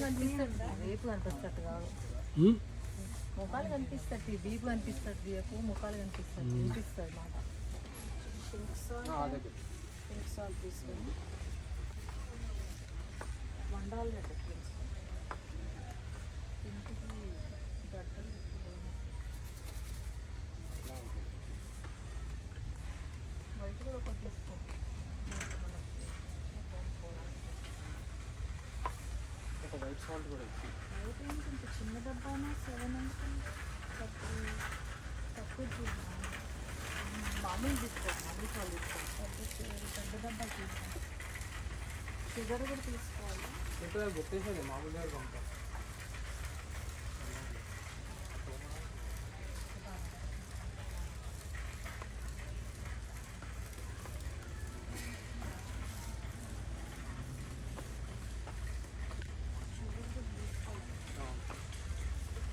కనిపిస్తుంది రేపు కనిపిస్తట్టు కాదు? ముఖాలు కనిపిస్తట్టు వీపు కనిపిస్తట్టు ఎక్కువ ముఖాలు కనిపిస్తట్టు వినిపిస్తుంది మాట. పింక్ సాల్ట్ తీసుకొని వండాలి వైట్ సాల్ట్ కూడా ఇచ్చి. చిన్న డబ్బానా సెవెన్ తక్కువ తక్కువ మామూలు తీసుకో మామూలు పాలు తీసుకో పెద్ద పెద్ద డబ్బా తీసుకో షుగర్ కూడా తీసుకోవాలి ఉంటుందా గుర్తేసేది మామూలుగా పంపా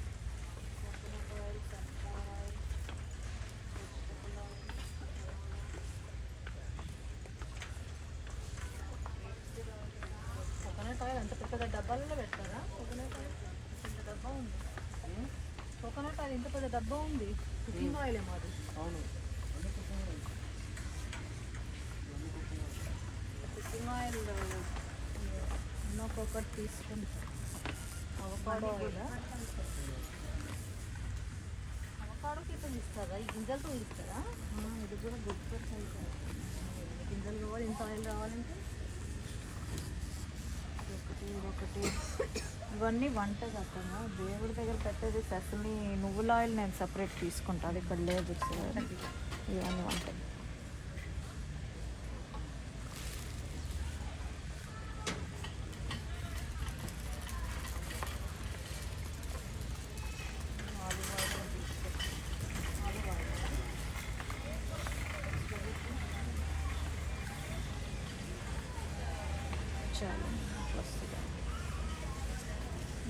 coconut oil sunflower oil vegetable oil coconut oil అంత పెద్ద డబ్బాలలో పెడతారా? కోకోనట్ ఆయిల్ ఇంత డబ్బా ఉంది. కోకోనట్ ఆయిల్ ఇంత పెద్ద డబ్బా ఉంది. కుకింగ్ ఆయిల్ ఏమో అది అవును. కుకింగ్ ఆయిల్ ఒక్కొక్కటి తీసుకుని అవకాడో ఆయిల్? అవకాడోకి ఇట్లా ఇస్తారా? ఈ గింజలతో ఇస్తారా? ఇది కూడా గుడ్ గింజలు కావాలి ఇంత ఆయిల్ కావాలంటే ఇవన్నీ వంట కట్టంగా దేవుడి దగ్గర పెట్టేది సెసమి నువ్వుల ఆయిల్ నేను సపరేట్ తీసుకుంటాను ఇక్కడ లేదు ఇవన్నీ వంట చాలు. వస్తుంది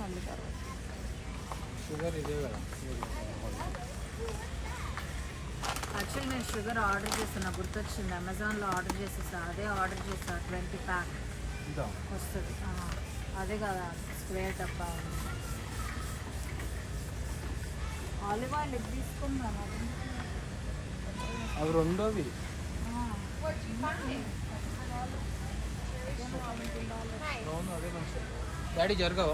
మళ్ళీ తర్వాత షుగర్ ఇదే కదా. యాక్చువల్లీ నేను షుగర్ ఆర్డర్ చేస్తున్నా గుర్తొచ్చింది. అమెజాన్లో ఆర్డర్ చేసేసా అదే ఆర్డర్ చేసా ట్వంటీ ప్యాక్. వస్తుంది. అదే కదా స్క్వేర్ డబ్బా ఆలివ్ ఆయిల్ ఇది తీసుకున్నాను అవి రెండు అవి అవును అదే మంచిది. డాడీ జరగవు?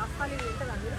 మీరు పాపాలు తింటారా మీరు